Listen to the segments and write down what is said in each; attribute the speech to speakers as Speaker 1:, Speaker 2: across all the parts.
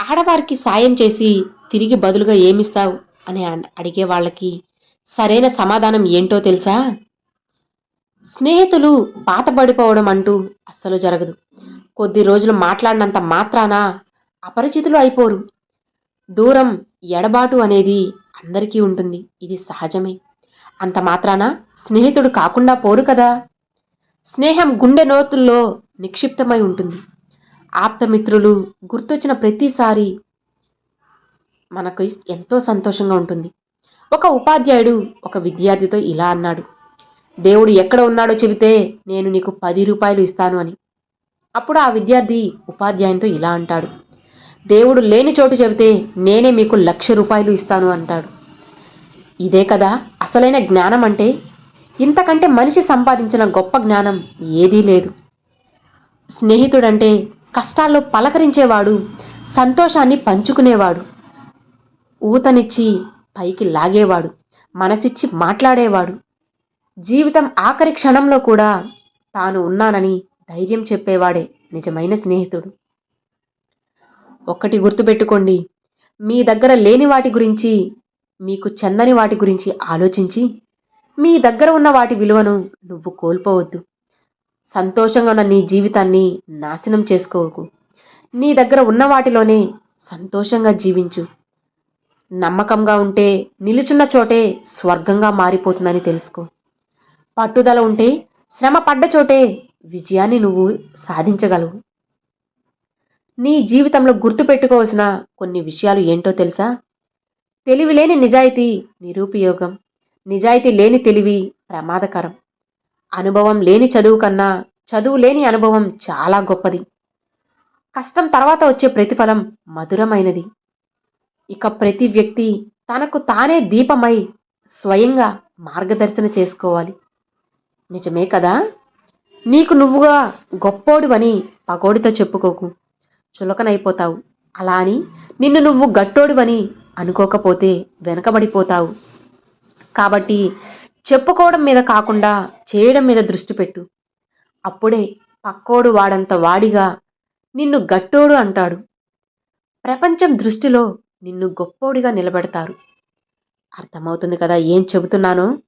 Speaker 1: ఆడవారికి సాయం చేసి తిరిగి బదులుగా ఏమిస్తావు? అని అడిగే వాళ్ళకి సరైన సమాధానం ఏంటో తెలుసా? స్నేహితులు పాతబడిపోవడం అంటూ అస్సలు జరగదు. కొద్ది రోజులు మాట్లాడినంత మాత్రాన అపరిచితులు అయిపోరు. దూరం ఎడబాటు అనేది అందరికీ ఉంటుంది. ఇది సహజమే. అంత మాత్రాన స్నేహితుడు కాకుండా పోరు కదా? స్నేహం గుండె నోతుల్లో నిక్షిప్తమై ఉంటుంది. ఆప్తమిత్రులు గుర్తొచ్చిన ప్రతిసారి మనకు ఎంతో సంతోషంగా ఉంటుంది. ఒక ఉపాధ్యాయుడు ఒక విద్యార్థితో ఇలా అన్నాడు దేవుడు ఎక్కడ ఉన్నాడో చెబితే నేను నీకు పది రూపాయలు ఇస్తాను అని. అప్పుడు ఆ విద్యార్థి ఉపాధ్యాయునితో ఇలా అంటాడు దేవుడు లేని చోటు చెబితే నేనే మీకు లక్ష రూపాయలు ఇస్తాను అంటాడు. ఇదే కదా అసలైన జ్ఞానం అంటే? ఇంతకంటే మనిషి సంపాదించిన గొప్ప జ్ఞానం ఏదీ లేదు. స్నేహితుడంటే కష్టాల్లో పలకరించేవాడు సంతోషాన్ని పంచుకునేవాడు. ఊతనిచ్చి పైకి లాగేవాడు మనసిచ్చి మాట్లాడేవాడు. జీవితం ఆఖరి క్షణంలో కూడా తాను ఉన్నానని ధైర్యం చెప్పేవాడే నిజమైన స్నేహితుడు. ఒక్కటి గుర్తుపెట్టుకోండి మీ దగ్గర లేని వాటి గురించి మీకు చెందని వాటి గురించి ఆలోచించి మీ దగ్గర ఉన్న వాటి విలువను నువ్వు కోల్పోవద్దు. సంతోషంగా ఉన్న నీ జీవితాన్ని నాశనం చేసుకోకు. నీ దగ్గర ఉన్న వాటిలోనే సంతోషంగా జీవించు. నమ్మకంగా ఉంటే నిలుచున్న చోటే స్వర్గంగా మారిపోతుందని తెలుసుకో. పట్టుదల ఉంటే శ్రమ పడ్డ చోటే విజయాన్ని నువ్వు సాధించగలవు. నీ జీవితంలో గుర్తుపెట్టుకోవాల్సిన కొన్ని విషయాలు ఏంటో తెలుసా? తెలివి లేని నిజాయితీ నిరుపయోగం. నిజాయితీ లేని తెలివి ప్రమాదకరం. అనుభవం లేని చదువు కన్నా చదువు లేని అనుభవం చాలా గొప్పది. కష్టం తర్వాత వచ్చే ప్రతిఫలం మధురమైనది. ఇక ప్రతి వ్యక్తి తనకు తానే దీపమై స్వయంగా మార్గదర్శన చేసుకోవాలి. నిజమే కదా? నీకు నువ్వుగా గొప్పోడివని పగోడితో చెప్పుకోకు. చులకనైపోతావు. అలా అని నిన్ను నువ్వు గట్టోడివని అనుకోకపోతే వెనకబడిపోతావు. కాబట్టి చెప్పుకోవడం మీద కాకుండా చేయడం మీద దృష్టి పెట్టు. అప్పుడే పక్కోడు వాడంత వాడిగా నిన్ను గట్టోడు అంటాడు. ప్రపంచం దృష్టిలో నిన్ను గొప్పోడిగా నిలబెడతారు. అర్థమవుతుంది కదా ఏం చెబుతున్నానో?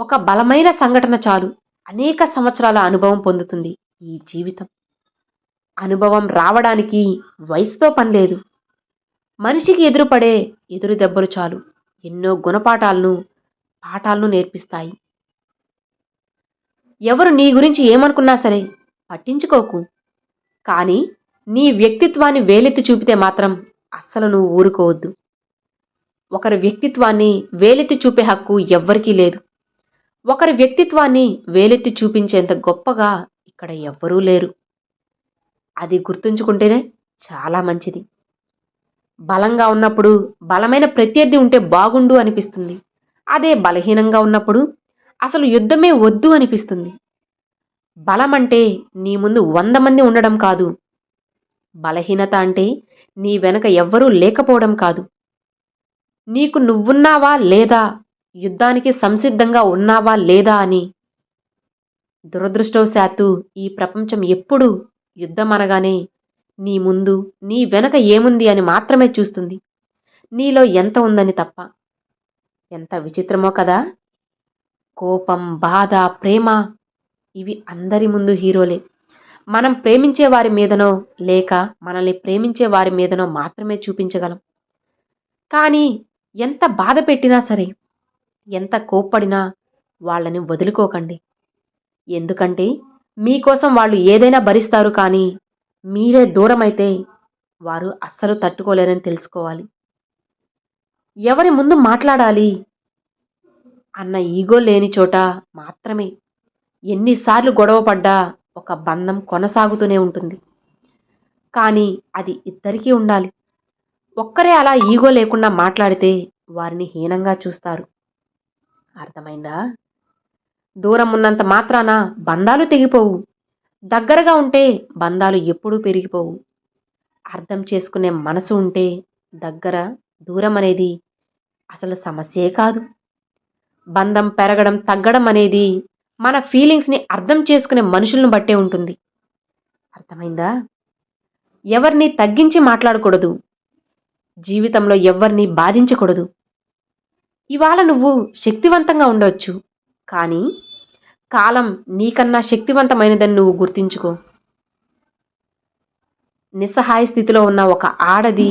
Speaker 1: ఒక బలమైన సంఘటన చాలు. అనేక సంవత్సరాల అనుభవం పొందుతుంది ఈ జీవితం. అనుభవం రావడానికి వయసుతో పని లేదు. మనిషికి ఎదురుపడే ఎదురు దెబ్బలు చాలు. ఎన్నో గుణపాఠాలను పాఠాలను నేర్పిస్తాయి. ఎవరు నీ గురించి ఏమనుకున్నా సరే పట్టించుకోకు. కానీ నీ వ్యక్తిత్వాన్ని వేలెత్తి చూపితే మాత్రం అస్సలు నువ్వు ఊరుకోవద్దు. ఒకరి వ్యక్తిత్వాన్ని వేలెత్తి చూపే హక్కు ఎవ్వరికీ లేదు. ఒకరి వ్యక్తిత్వాన్ని వేలెత్తి చూపించేంత గొప్పగా ఇక్కడ ఎవ్వరూ లేరు. అది గుర్తుంచుకుంటేనే చాలా మంచిది. బలంగా ఉన్నప్పుడు బలమైన ప్రత్యర్థి ఉంటే బాగుండు అనిపిస్తుంది. అదే బలహీనంగా ఉన్నప్పుడు అసలు యుద్ధమే వద్దు అనిపిస్తుంది. బలం అంటే నీ ముందు వంద మంది ఉండడం కాదు. బలహీనత అంటే నీ వెనక ఎవ్వరూ లేకపోవడం కాదు. నీకు నువ్వున్నావా లేదా? యుద్ధానికి సంసిద్ధంగా ఉన్నావా లేదా అని. దురదృష్టవశాత్తు ఈ ప్రపంచం ఎప్పుడూ యుద్ధం అనగానే నీ ముందు నీ వెనక ఏముంది అని మాత్రమే చూస్తుంది. నీలో ఎంత ఉందని తప్ప. ఎంత విచిత్రమో కదా! కోపం బాధ ప్రేమ ఇవి అందరి ముందు హీరోలే. మనం ప్రేమించే వారి మీదనో లేక మనల్ని ప్రేమించే వారి మీదనో మాత్రమే చూపించగలం. కానీ ఎంత బాధ పెట్టినా సరే ఎంత కోప్పడినా వాళ్ళని వదులుకోకండి. ఎందుకంటే మీకోసం వాళ్ళు ఏదైనా భరిస్తారు కానీ మీరే దూరమైతే వారు అస్సలు తట్టుకోలేరని తెలుసుకోవాలి. ఎవరి ముందు మాట్లాడాలి? అన్న ఈగో లేని చోట మాత్రమే ఎన్నిసార్లు గొడవపడ్డా ఒక బంధం కొనసాగుతూనే ఉంటుంది. కానీ అది ఇద్దరికీ ఉండాలి. ఒక్కరే అలా ఈగో లేకుండా మాట్లాడితే వారిని హీనంగా చూస్తారు. అర్థమైందా? దూరం ఉన్నంత మాత్రాన బంధాలు తెగిపోవు. దగ్గరగా ఉంటే బంధాలు ఎప్పుడూ పెరిగిపోవు. అర్థం చేసుకునే మనసు ఉంటే దగ్గర దూరం అనేది అసలు సమస్యే కాదు. బంధం పెరగడం తగ్గడం అనేది మన ఫీలింగ్స్ని అర్థం చేసుకునే మనుషులను బట్టే ఉంటుంది. అర్థమైందా? ఎవరిని తగ్గించి మాట్లాడకూడదు. జీవితంలో ఎవరిని బాధించకూడదు. ఇవాళ నువ్వు శక్తివంతంగా ఉండవచ్చు కానీ కాలం నీకన్నా శక్తివంతమైనదని నువ్వు గుర్తించుకో. నిస్సహాయ స్థితిలో ఉన్న ఒక ఆడది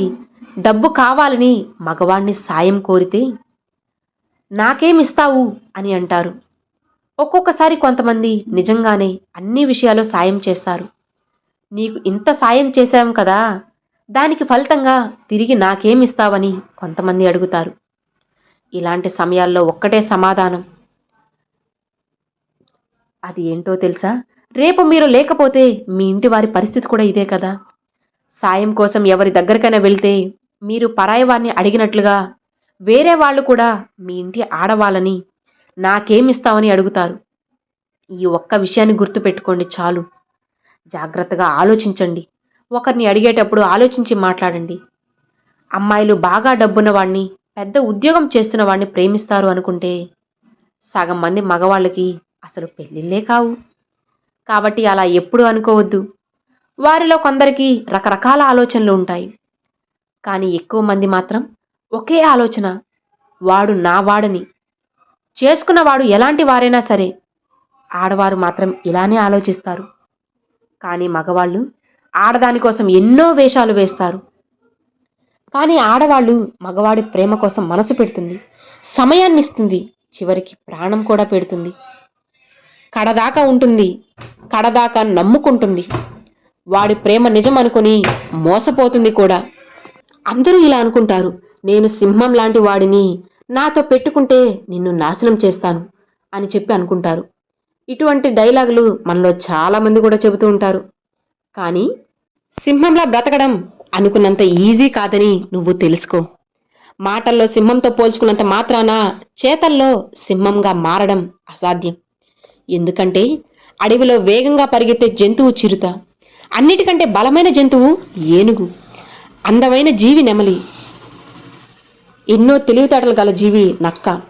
Speaker 1: డబ్బు కావాలని మగవాణ్ణి సాయం కోరితే నాకేమిస్తావు అని అంటారు. ఒక్కొక్కసారి కొంతమంది నిజంగానే అన్ని విషయాలు సాయం చేస్తారు. నీకు ఇంత సాయం చేశాం కదా దానికి ఫలితంగా తిరిగి నాకేమిస్తావని కొంతమంది అడుగుతారు. ఇలాంటి సమయాల్లో ఒక్కటే సమాధానం. అది ఏంటో తెలుసా? రేపు మీరు లేకపోతే మీ ఇంటి వారి పరిస్థితి కూడా ఇదే కదా. సాయం కోసం ఎవరి దగ్గరికైనా వెళ్తే మీరు పరాయి వారిని అడిగినట్లుగా వేరే వాళ్ళు కూడా మీ ఇంటి ఆడవాళ్ళని నాకేమిస్తావని అడుగుతారు. ఈ ఒక్క విషయాన్ని గుర్తుపెట్టుకోండి చాలు. జాగ్రత్తగా ఆలోచించండి. ఒకరిని అడిగేటప్పుడు ఆలోచించి మాట్లాడండి. అమ్మాయిలు బాగా డబ్బున్న వాడిని పెద్ద ఉద్యోగం చేస్తున్న వాడిని ప్రేమిస్తారు అనుకుంటే సగం మంది మగవాళ్ళకి అసలు పెళ్ళిళ్ళే కావు. కాబట్టి అలా ఎప్పుడు అనుకోవద్దు. వారిలో కొందరికి రకరకాల ఆలోచనలు ఉంటాయి. కానీ ఎక్కువ మంది మాత్రం ఒకే ఆలోచన వాడు నావాడని చేసుకున్నవాడు ఎలాంటి వారైనా సరే ఆడవారు మాత్రం ఇలానే ఆలోచిస్తారు. కానీ మగవాళ్ళు ఆడదాని కోసం ఎన్నో వేషాలు వేస్తారు. కానీ ఆడవాళ్ళు మగవాడి ప్రేమ కోసం మనసు పెడుతుంది. సమయాన్ని ఇస్తుంది చివరికి ప్రాణం కూడా పెడుతుంది. కడదాకా ఉంటుంది. కడదాకా నమ్ముకుంటుంది. వాడి ప్రేమ నిజం అనుకుని మోసపోతుంది కూడా. అందరూ ఇలా అనుకుంటారు. నేను సింహం లాంటి వాడిని. నాతో పెట్టుకుంటే నిన్ను నాశనం చేస్తాను అని చెప్పి అనుకుంటారు. ఇటువంటి డైలాగులు మనలో చాలామంది కూడా చెబుతూ ఉంటారు. కానీ సింహంలా బ్రతకడం అనుకున్నంత ఈజీ కాదని నువ్వు తెలుసుకో. మాటల్లో సింహంతో పోల్చుకున్నంత మాత్రాన చేతల్లో సింహంగా మారడం అసాధ్యం. ఎందుకంటే అడవిలో వేగంగా పరిగెత్తే జంతువు చిరుత. అన్నిటికంటే బలమైన జంతువు ఏనుగు. అందమైన జీవి నెమలి. ఎన్నో తెలివితేటలు గల జీవి నక్క.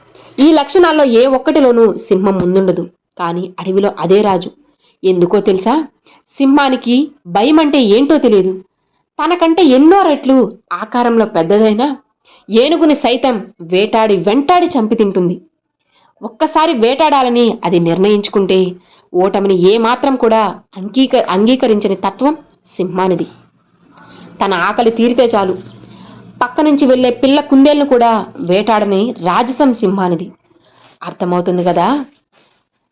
Speaker 1: ఈ లక్షణాల్లో ఏ ఒక్కటిలోనూ సింహం ముందుండదు. కానీ అడవిలో అదే రాజు. ఎందుకో తెలుసా? సింహానికి భయం అంటే ఏంటో తెలియదు తనకంటే ఎన్నో రెట్లు ఆకారంలో పెద్దదైనా ఏనుగుని సైతం వేటాడి వెంటాడి చంపి తింటుంది. ఒక్కసారి వేటాడాలని అది నిర్ణయించుకుంటే ఓటమిని ఏమాత్రం కూడా అంగీక అంగీకరించని తత్వం సింహానిది. తన ఆకలి తీరితే చాలు. పక్క నుంచి వెళ్ళే పిల్ల కుందేళ్ళను కూడా వేటాడని రాజసం సింహానిది. అర్థమవుతుంది కదా?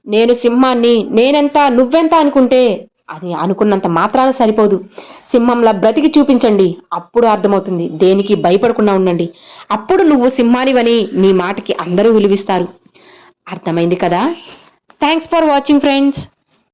Speaker 1: నేను సింహాన్ని నేనెంత నువ్వెంత అనుకుంటే అది అనుకున్నంత మాత్రాన సరిపోదు. సింహంలా బ్రతికి చూపించండి అప్పుడు అర్థమవుతుంది. దేనికి భయపడకుండా ఉండండి. అప్పుడు నువ్వు సింహానివని నీ మాటకి అందరూ విలువిస్తారు. అర్థమైంది కదా? Thanks for watching friends.